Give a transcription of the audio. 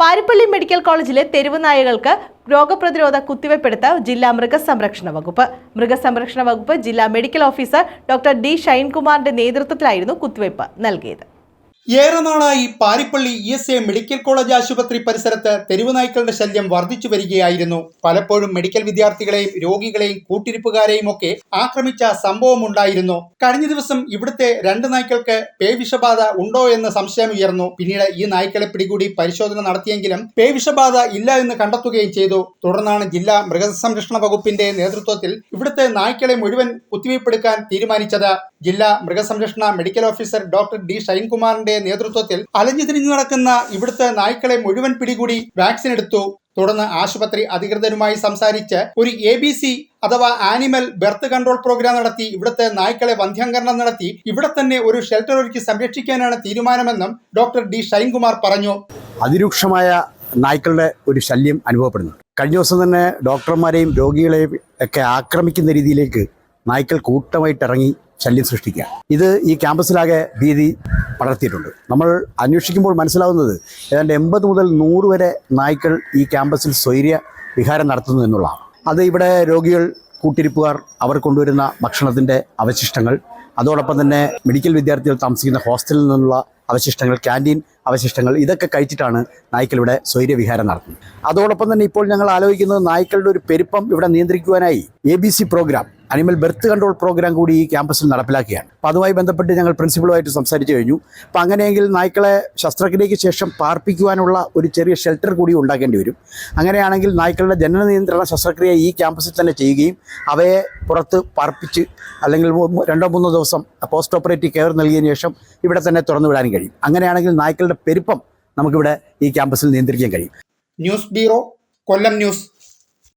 Parippally medical കോളേജിലെ തെരുവ് നായകൾക്ക് രോഗപ്രതിരോധ കുത്തിവയ്പ്പെടുത്ത ജില്ലാ മൃഗസംരക്ഷണ വകുപ്പ്. മൃഗസംരക്ഷണ വകുപ്പ് ജില്ലാ മെഡിക്കൽ ഓഫീസർ ഡോക്ടർ ഡി ഷൈൻകുമാറിന്റെ നേതൃത്വത്തിലായിരുന്നു കുത്തിവയ്പ് നൽകിയത്. ഏറെ നാളായി Parippally E S I medical college ആശുപത്രി പരിസരത്ത് തെരുവു നായ്ക്കളുടെ ശല്യം വർദ്ധിച്ചു വരികയായിരുന്നു. പലപ്പോഴും മെഡിക്കൽ വിദ്യാർത്ഥികളെയും രോഗികളെയും കൂട്ടിരിപ്പുകാരെയും ഒക്കെ ആക്രമിച്ച സംഭവം ഉണ്ടായിരുന്നു. കഴിഞ്ഞ ദിവസം ഇവിടുത്തെ രണ്ട് നായ്ക്കൾക്ക് പേവിഷബാധ ഉണ്ടോ എന്ന സംശയം ഉയർന്നു. പിന്നീട് ഈ നായ്ക്കളെ പിടികൂടി പരിശോധന നടത്തിയെങ്കിലും പേവിഷബാധ ഇല്ല എന്ന് കണ്ടെത്തുകയും ചെയ്തു. തുടർന്നാണ് ജില്ലാ മൃഗസംരക്ഷണ വകുപ്പിന്റെ നേതൃത്വത്തിൽ ഇവിടുത്തെ നായ്ക്കളെ മുഴുവൻ കുത്തിവയ്പ്പെടുക്കാൻ തീരുമാനിച്ചത്. ജില്ലാ മൃഗസംരക്ഷണ മെഡിക്കൽ ഓഫീസർ ഡോക്ടർ ഡി ഷൈൻകുമാറിന്റെ നേതൃത്വത്തിൽ അലഞ്ഞു തിരിഞ്ഞു നടക്കുന്ന ഇവിടുത്തെ നായ്ക്കളെ മുഴുവൻ പിടികൂടി വാക്സിൻ എടുത്തു. തുടർന്ന് ആശുപത്രി അധികൃതരുമായി സംസാരിച്ച് ഒരു എ ബി സി അഥവാ ആനിമൽ ബെർത്ത് കൺട്രോൾ പ്രോഗ്രാം നടത്തി ഇവിടുത്തെ നായ്ക്കളെ വന്ധ്യംകരണം നടത്തി ഇവിടെ തന്നെ ഒരു ഷെൽട്ടർ ഒരുക്കി സംരക്ഷിക്കാനാണ് തീരുമാനമെന്നും ഡോക്ടർ ഡി ഷൈൻകുമാർ പറഞ്ഞു. അതിരൂക്ഷമായ നായ്ക്കളുടെ ഒരു ശല്യം അനുഭവപ്പെടുന്നു. കഴിഞ്ഞ ദിവസം തന്നെ ഡോക്ടർമാരെയും രോഗികളെയും ഒക്കെ ആക്രമിക്കുന്ന രീതിയിലേക്ക് നായ്ക്കൾ കൂട്ടമായിട്ട് ഇറങ്ങി ശല്യം സൃഷ്ടിക്കുക. ഇത് ഈ ക്യാമ്പസിലാകെ ഭീതി പടർത്തിയിട്ടുണ്ട്. നമ്മൾ അന്വേഷിക്കുമ്പോൾ മനസ്സിലാവുന്നത് ഏതാണ്ട് എൺപത് മുതൽ നൂറ് വരെ നായ്ക്കൾ ഈ ക്യാമ്പസിൽ സ്വൈര്യ വിഹാരം നടത്തുന്നു എന്നുള്ളതാണ്. അത് ഇവിടെ രോഗികൾ കൂട്ടിരിപ്പുകാർ അവർ കൊണ്ടുവരുന്ന ഭക്ഷണത്തിന്റെ അവശിഷ്ടങ്ങൾ അതോടൊപ്പം തന്നെ മെഡിക്കൽ വിദ്യാർത്ഥികൾ താമസിക്കുന്ന ഹോസ്റ്റലിൽ നിന്നുള്ള അവശിഷ്ടങ്ങൾ ക്യാന്റീൻ അവശിഷ്ടങ്ങൾ ഇതൊക്കെ കഴിച്ചിട്ടാണ് നായ്ക്കൾ ഇവിടെ സ്വൈര്യവിഹാരം നടത്തുന്നത്. അതോടൊപ്പം തന്നെ ഇപ്പോൾ ഞങ്ങൾ ആലോചിക്കുന്നത് നായ്ക്കളുടെ ഒരു പെരുപ്പം ഇവിടെ നിയന്ത്രിക്കുവാനായി A program animal birth control program കൂടി ഈ ക്യാമ്പസിൽ നടപ്പിലാക്കുകയാണ്. അപ്പോൾ അതുമായി ബന്ധപ്പെട്ട് ഞങ്ങൾ പ്രിൻസിപ്പളുമായിട്ട് സംസാരിച്ചു കഴിഞ്ഞു. അപ്പോൾ അങ്ങനെയെങ്കിൽ നായ്ക്കളെ ശസ്ത്രക്രിയയ്ക്ക് ശേഷം പാർപ്പിക്കുവാനുള്ള ഒരു ചെറിയ ഷെൽട്ടർ കൂടി ഉണ്ടാക്കേണ്ടി വരും. അങ്ങനെയാണെങ്കിൽ നായ്ക്കളുടെ ജനന നിയന്ത്രണ ശസ്ത്രക്രിയ ഈ ക്യാമ്പസിൽ തന്നെ ചെയ്യുകയും അവയെ പുറത്ത് പാർപ്പിച്ച് അല്ലെങ്കിൽ രണ്ടോ മൂന്നോ ദിവസം പോസ്റ്റ് ഓപ്പറേറ്റീവ് കെയർ നൽകിയതിനു ശേഷം ഇവിടെ തന്നെ തുറന്നു വിടാനും കഴിയും. അങ്ങനെയാണെങ്കിൽ നായ്ക്കളുടെ പെരുപ്പം നമുക്കിവിടെ ഈ ക്യാമ്പസിൽ നിയന്ത്രിക്കാൻ കഴിയും. News bureau Kollam news.